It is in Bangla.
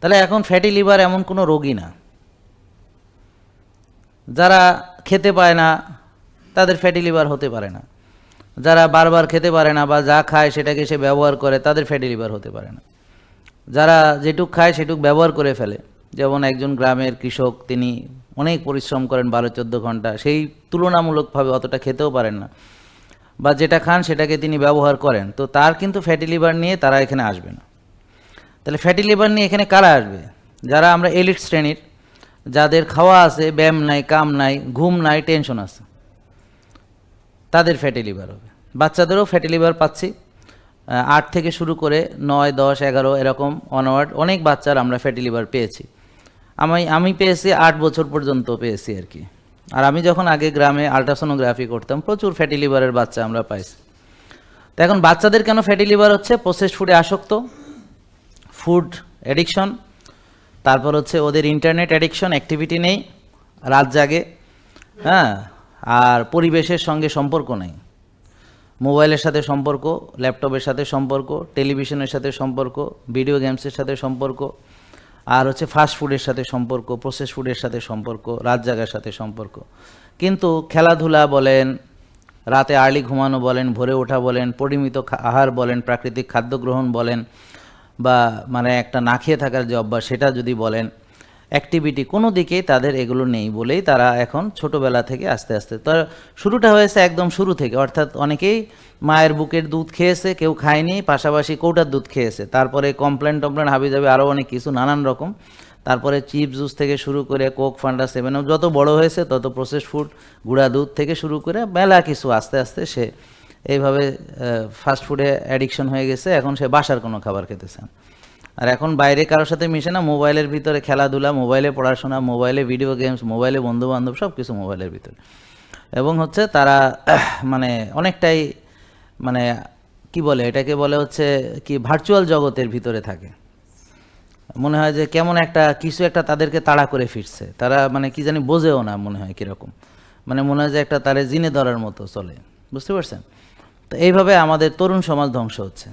তাহলে এখন ফ্যাটি লিভার এমন কোনো রোগী না। যারা খেতে পায় না, তাদের ফ্যাটি লিভার হতে পারে না। যারা বারবার খেতে পারে না বা যা খায় সেটাকে সে ব্যবহার করে, তাদের ফ্যাটি লিভার হতে পারে না। যারা যেটুক খায় সেটুক ব্যবহার করে ফেলে। যেমন একজন গ্রামের কৃষক, তিনি অনেক পরিশ্রম করেন বারো চোদ্দ ঘণ্টা, সেই তুলনামূলকভাবে অতটা খেতেও পারেন না। বা যেটা খান সেটাকে তিনি ব্যবহার করেন। তো তার কিন্তু ফ্যাটি লিভার নিয়ে তারা এখানে আসবে না। তাহলে ফ্যাটি লিভার নিয়ে এখানে কারা আসবে? যারা আমরা এলিট শ্রেণির, যাদের খাওয়া আছে, ব্যায়াম নাই, কাম নাই, ঘুম নাই টেনশন আছে, তাদের ফ্যাটি লিভার হবে। বাচ্চাদেরও ফ্যাটি লিভার পাচ্ছি। আট থেকে শুরু করে নয়, দশ, এগারো, এরকম অনওয়ার্ড অনেক বাচ্চার আমরা ফ্যাটি লিভার পেয়েছি। আমি আমি পেয়েছি আট বছর পর্যন্ত পেয়েছি আর কি। আর আমি যখন আগে গ্রামে আলট্রাসোনোগ্রাফি করতাম, প্রচুর ফ্যাটি লিভারের বাচ্চা আমরা পাইছি। তো এখন বাচ্চাদের কেন ফ্যাটি লিভার হচ্ছে? প্রসেসড ফুডে আসক্ত। ফুড অ্যাডিকশন তারপর হচ্ছে ওদের ইন্টারনেট অ্যাডিকশন অ্যাক্টিভিটি নেই, রাত জাগে হ্যাঁ আর পরিবেশের সঙ্গে সম্পর্ক নেই। মোবাইলের সাথে সম্পর্ক, ল্যাপটপের সাথে সম্পর্ক টেলিভিশনের সাথে সম্পর্ক ভিডিও গেমসের সাথে সম্পর্ক, আর হচ্ছে ফাস্ট ফুডের সাথে সম্পর্ক প্রসেস ফুডের সাথে সম্পর্ক, রাত জাগার সাথে সম্পর্ক। কিন্তু খেলাধুলা বলেন, রাতে আর্লি ঘুমানো বলেন, ভোরে ওঠা বলেন, পরিমিত আহার বলেন, প্রাকৃতিক খাদ্য গ্রহণ বলেন বা মানে একটা না খেয়ে থাকার যে অভ্যাস, সেটা যদি বলেন অ্যাক্টিভিটি কোনো দিকেই তাদের এগুলো নেই বলেই তারা এখন ছোটোবেলা থেকে আস্তে আস্তে, তো শুরুটা হয়েছে একদম শুরু থেকে, অর্থাৎ অনেকেই মায়ের বুকের দুধ খেয়েছে, কেউ খায়নি, পাশাপাশি কৌটার দুধ খেয়েছে, তারপরে কমপ্লেন টমপ্লেন হাবি যাবে আরও অনেক কিছু নানান রকম, তারপরে চিপস জুস থেকে শুরু করে কোক, ফান্ডা, সেভেন, যত বড় হয়েছে তত প্রসেস ফুড গুঁড়া দুধ থেকে শুরু করে মেলা কিছু আস্তে আস্তে সে এইভাবে ফাস্ট ফুডে অ্যাডিকশন হয়ে গেছে, এখন সে বাসার কোনো খাবার খেতেছে। আর এখন বাইরে কারোর সাথে মিশে না, মোবাইলের ভিতরে খেলাধুলা, মোবাইলে পড়াশোনা, মোবাইলে ভিডিও গেমস মোবাইলে বন্ধু বান্ধব সব কিছু মোবাইলের ভিতরে। এবং হচ্ছে তারা মানে অনেকটাই মানে কি বলে, এটাকে বলে হচ্ছে কি ভার্চুয়াল জগতের ভিতরে থাকে। মনে হয় যে কেমন একটা, কিছু একটা তাদেরকে তাড়া করে ফিরছে। তারা মানে কি জানি বোঝেও না মনে হয় কীরকম। মানে মনে হয় যে একটা তারে জিনে ধরার মতো চলে। বুঝতে পারছেন? তো এইভাবে আমাদের তরুণ সমাজ ধ্বংস হচ্ছে।